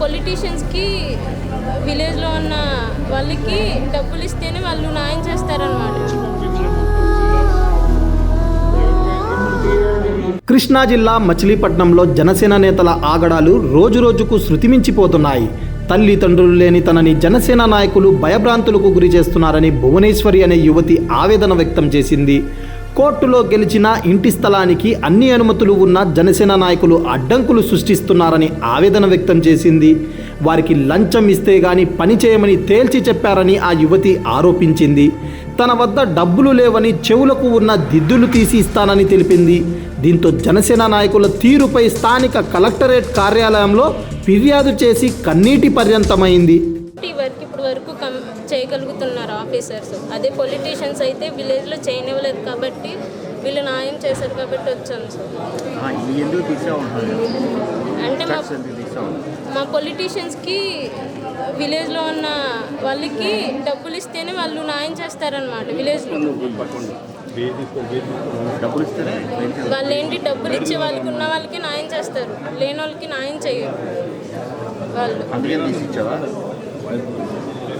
పొలిటీషియన్స్కి విలేజ్లో ఉన్న వాళ్ళకి డబ్బులు ఇస్తేనే వాళ్ళు న్యాయం చేస్తారనమాట కృష్ణా జిల్లా మచిలీపట్నంలో జనసేన నేతల ఆగడాలు రోజురోజుకు శృతిమించిపోతున్నాయి. తల్లిదండ్రులు లేని తనని జనసేన నాయకులు భయభ్రాంతులకు గురి చేస్తున్నారని భువనేశ్వరి అనే యువతి ఆవేదన వ్యక్తం చేసింది. కోర్టులో గెలిచిన ఇంటి స్థలానికి అన్ని అనుమతులు ఉన్న జనసేన నాయకులు అడ్డంకులు సృష్టిస్తున్నారని ఆవేదన వ్యక్తం చేసింది. వారికి లంచం ఇస్తే గాని పని చేయమని తేల్చి చెప్పారని ఆ యువతి ఆరోపించింది. తన వద్ద డబ్బులు లేవని చెవులకు ఉన్న దిద్దులు తీసి ఇస్తానని తెలిపింది. దీంతో జనసేన నాయకుల తీరుపై స్థానిక కలెక్టరేట్ కార్యాలయంలో ఫిర్యాదు చేసి కన్నీటి పర్యంతమైంది. చేయగలుగుతున్నారు ఆఫీసర్స్. అదే పొలిటీషియన్స్ అయితే విలేజ్లో చేయనివ్వలేదు కాబట్టి వీళ్ళు న్యాయం చేశారు కాబట్టి వచ్చాను సార్. అంటే మా మా పొలిటీషియన్స్కి విలేజ్లో ఉన్న వాళ్ళకి డబ్బులు ఇస్తేనే వాళ్ళు న్యాయం చేస్తారనమాట విలేజ్లో? వాళ్ళు ఏంటి డబ్బులు ఇచ్చే వాళ్ళకి ఉన్న వాళ్ళకి న్యాయం చేస్తారు. లేని వాళ్ళకి న్యాయం చేయరు వాళ్ళు.